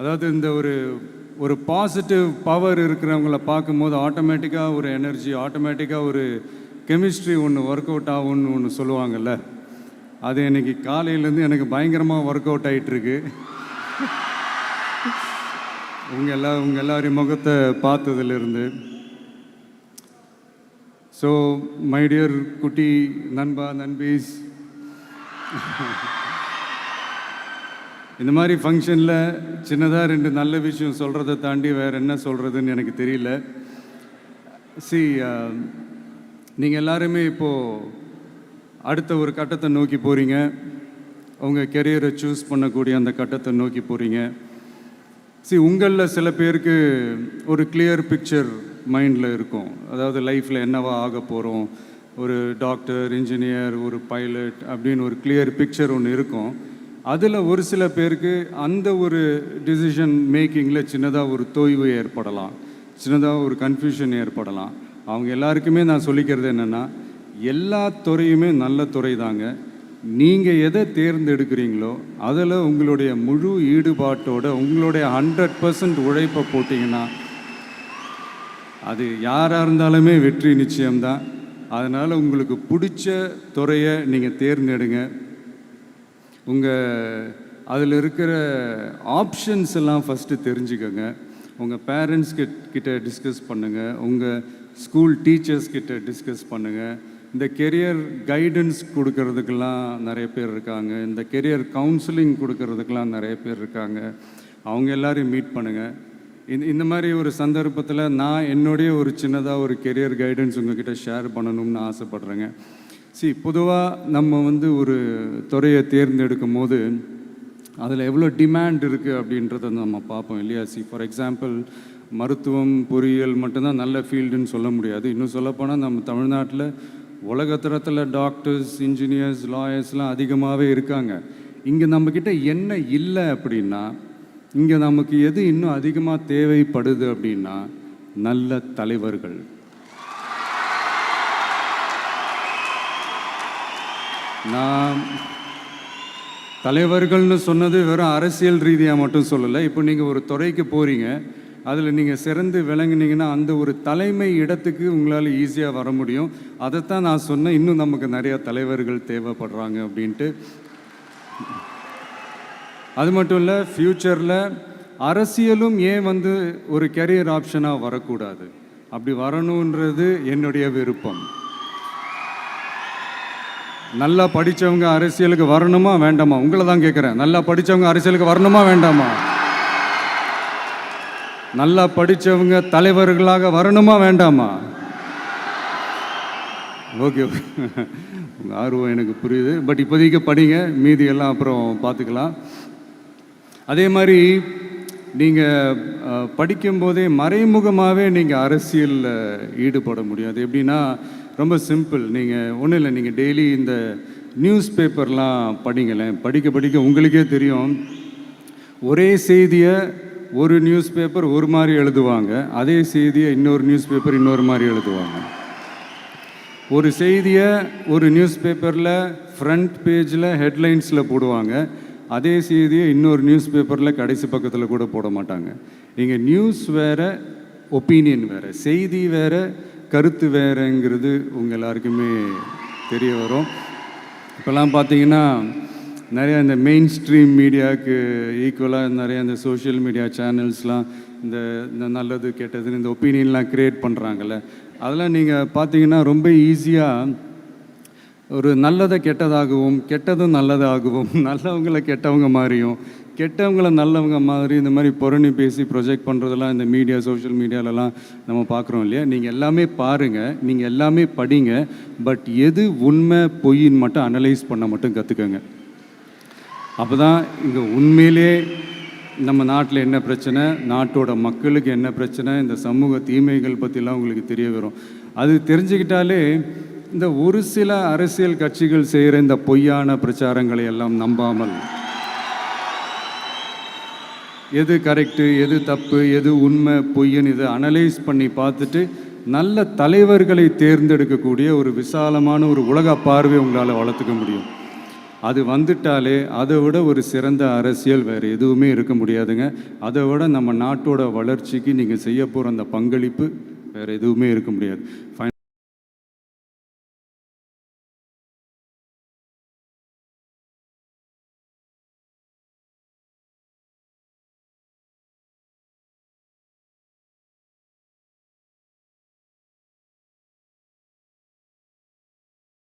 அதாவது இந்த ஒரு ஒரு பாசிட்டிவ் பவர் இருக்கிறவங்கள பார்க்கும்போது ஆட்டோமேட்டிக்காக ஒரு எனர்ஜி ஆட்டோமேட்டிக்காக ஒரு கெமிஸ்ட்ரி ஒன்று ஒர்க் அவுட் ஆகும்னு ஒன்று சொல்லுவாங்கல்ல. அது இன்னைக்கு காலையிலேருந்து எனக்கு பயங்கரமாக ஒர்க் அவுட் ஆகிட்டுருக்கு உங்கள் எல்லா உங்கள் எல்லாரையும் முகத்தை பார்த்ததுலேருந்து. ஸோ மை டியர் குட்டி நண்பா நண்பீஸ். இந்த மாதிரி ஃபங்க்ஷனில் சின்னதாக ரெண்டு நல்ல விஷயம் சொல்கிறத தாண்டி வேறு என்ன சொல்கிறதுன்னு எனக்கு தெரியல. சி um, நீங்கள் எல்லாருமே இப்போது அடுத்த ஒரு கட்டத்தை நோக்கி போகிறீங்க உங்கள் கெரியரை சூஸ் பண்ணக்கூடிய அந்த கட்டத்தை நோக்கி போகிறீங்க சி உங்களில் சில பேருக்கு ஒரு கிளியர் பிக்சர் மைண்டில் இருக்கும். அதாவது லைஃப்பில் என்னவா ஆக போகிறோம் ஒரு டாக்டர் இன்ஜினியர் ஒரு பைலட் அப்படின்னு ஒரு கிளியர் பிக்சர் ஒன்று இருக்கும். அதில் ஒரு சில பேருக்கு அந்த ஒரு டிசிஷன் மேக்கிங்கில் சின்னதாக ஒரு தொய்வு ஏற்படலாம் சின்னதாக ஒரு கன்ஃபியூஷன் ஏற்படலாம். அவங்க எல்லாருக்குமே நான் சொல்லிக்கிறது என்னென்னா எல்லா துறையுமே நல்ல துறை தாங்க. நீங்கள் எதை தேர்ந்தெடுக்கிறீங்களோ அதில் உங்களுடைய முழு ஈடுபாட்டோட உங்களுடைய ஹண்ட்ரட் பர்சன்ட் உழைப்பை போட்டிங்கன்னா அது யாராக இருந்தாலுமே வெற்றி நிச்சயம்தான். அதனால் உங்களுக்கு பிடிச்ச துறையை நீங்கள் தேர்ந்தெடுங்க. உங்கள் அதில் இருக்கிற ஆப்ஷன்ஸ் எல்லாம் ஃபஸ்ட்டு தெரிஞ்சுக்கோங்க. உங்கள் பேரண்ட்ஸ் கிட்ட டிஸ்கஸ் பண்ணுங்கள் உங்கள் ஸ்கூல் டீச்சர்ஸ் கிட்ட டிஸ்கஸ் பண்ணுங்கள் இந்த கெரியர் கைடன்ஸ் கொடுக்கறதுக்கெல்லாம் நிறைய பேர் இருக்காங்க. இந்த கெரியர் கவுன்சிலிங் கொடுக்கறதுக்கெல்லாம் நிறைய பேர் இருக்காங்க. அவங்க எல்லாரையும் மீட் பண்ணுங்கள் இந்த இந்த மாதிரி ஒரு சந்தர்ப்பத்தில் நான் என்னுடைய ஒரு சின்னதாக ஒரு கெரியர் கைடன்ஸ் உங்ககிட்ட ஷேர் பண்ணணும்னு ஆசைப்பட்றேங்க. சி பொதுவாக நம்ம வந்து ஒரு துறையை தேர்ந்தெடுக்கும் போது அதில் எவ்வளோ டிமாண்ட் இருக்குது அப்படின்றத நம்ம பார்ப்போம் இல்லையா? சி ஃபார் எக்ஸாம்பிள் மருத்துவம் பொறியியல் மட்டும்தான் நல்ல ஃபீல்டுன்னு சொல்ல முடியாது. இன்னும் சொல்லப்போனால் நம்ம தமிழ்நாட்டில் உலகத்தரத்தில் டாக்டர்ஸ் இன்ஜினியர்ஸ் லாயர்ஸ்லாம் அதிகமாகவே இருக்காங்க. இங்கே நம்மக்கிட்ட என்ன இல்லை அப்படின்னா இங்கே நமக்கு எது இன்னும் அதிகமாக தேவைப்படுது அப்படின்னா நல்ல தலைவர்கள். நான் தலைவர்கள்னு சொன்னது வெறும் அரசியல் ரீதியாக மட்டும் சொல்லலை. இப்போ நீங்கள் ஒரு துறைக்கு போகிறீங்க அதில் நீங்கள் சிறந்து விளங்குனீங்கன்னா அந்த ஒரு தலைமை இடத்துக்கு உங்களால் ஈஸியாக வர முடியும். அதைத்தான் நான் சொன்னேன். இன்னும் நமக்கு நிறையா தலைவர்கள் தேவைப்படுறாங்க அப்படின்ட்டு. அது மட்டும் இல்லை ஃப்யூச்சரில் அரசியலும் ஏன் வந்து ஒரு கெரியர் ஆப்ஷனாக வரக்கூடாது? அப்படி வரணுன்றது என்னுடைய விருப்பம். நல்லா படித்தவங்க அரசியலுக்கு வரணுமா வேண்டாமா? உங்களை தான் கேட்குறேன் நல்லா படித்தவங்க அரசியலுக்கு வரணுமா வேண்டாமா? நல்லா படித்தவங்க தலைவர்களாக வரணுமா வேண்டாமா? ஓகே உங்கள் ஆர்வம் எனக்கு புரியுது. பட் இப்போதைக்கு படிங்க. மீதி எல்லாம் அப்புறம் பார்த்துக்கலாம். அதே மாதிரி நீங்கள் படிக்கும்போதே மறைமுகமாகவே நீங்கள் அரசியலில் ஈடுபட முடியாது. எப்படின்னா ரொம்ப சிம்பிள் நீங்கள் ஒன்றும் இல்லை நீங்கள் டெய்லி இந்த நியூஸ் பேப்பர்லாம் படிங்களேன். படிக்க படிக்க உங்களுக்கே தெரியும். ஒரே செய்தியை ஒரு நியூஸ் பேப்பர் ஒரு மாதிரி எழுதுவாங்க. அதே செய்தியை இன்னொரு நியூஸ் பேப்பர் இன்னொரு மாதிரி எழுதுவாங்க. ஒரு செய்தியை ஒரு நியூஸ் பேப்பரில் ஃப்ரண்ட் பேஜில் ஹெட்லைன்ஸில் போடுவாங்க. அதே செய்தியை இன்னொரு நியூஸ் பேப்பரில் கடைசி பக்கத்தில் கூட போட மாட்டாங்க. இங்கே நியூஸ் வேறு ஒப்பீனியன் வேறு செய்தி வேறு கருத்து வேறுங்கிறது உங்கள் எல்லாருக்குமே தெரிய வரும். இப்போல்லாம் பார்த்தீங்கன்னா நிறைய இந்த மெயின் ஸ்ட்ரீம் மீடியாவுக்கு ஈக்குவலாக நிறைய இந்த சோஷியல் மீடியா சேனல்ஸ்லாம் இந்த இந்த நல்லது கெட்டதுன்னு இந்த ஒப்பீனியன்லாம் க்ரியேட் பண்ணுறாங்கல்ல அதெல்லாம் நீங்கள் பார்த்தீங்கன்னா ரொம்ப ஈஸியாக ஒரு நல்லதை கெட்டதாகவும் கெட்டதும் நல்லதாகவும் நல்லவங்களை கெட்டவங்க மாதிரியும் கெட்டவங்களை நல்லவங்க மாதிரி இந்த மாதிரி புரணி பேசி ப்ரொஜெக்ட் பண்ணுறதெல்லாம் இந்த மீடியா சோஷியல் மீடியாலலாம் நம்ம பார்க்குறோம் இல்லையா? நீங்கள் எல்லாமே பாருங்கள் நீங்கள் எல்லாமே படிங்க பட் எது உண்மை பொய்ன்னு மட்டும் அனலைஸ் பண்ண மட்டும் கற்றுக்கங்க அப்போ தான் இங்கே உண்மையிலே நம்ம நாட்டில் என்ன பிரச்சனை? நாட்டோட மக்களுக்கு என்ன பிரச்சனை? இந்த சமூக தீமைகள் பற்றிலாம் உங்களுக்கு தெரிய வரும். அது தெரிஞ்சுக்கிட்டாலே இந்த ஒரு சில அரசியல் கட்சிகள் செய்கிற இந்த பொய்யான பிரச்சாரங்களை எல்லாம் நம்பாமல் எது கரெக்டு எது தப்பு எது உண்மை பொய்ன்னு இதை அனலைஸ் பண்ணி பார்த்துட்டு நல்ல தலைவர்களை தேர்ந்தெடுக்கக்கூடிய ஒரு விசாலமான ஒரு உலக பார்வை உங்களால் வளர்த்துக்க முடியும். அது வந்துட்டாலே அதை விட ஒரு சிறந்த அரசியல் வேறு எதுவுமே இருக்க முடியாதுங்க. அதை விட நம்ம நாட்டோட வளர்ச்சிக்கு நீங்கள் செய்ய போகிற அந்த பங்களிப்பு வேறு எதுவுமே இருக்க முடியாது. ஃபைன்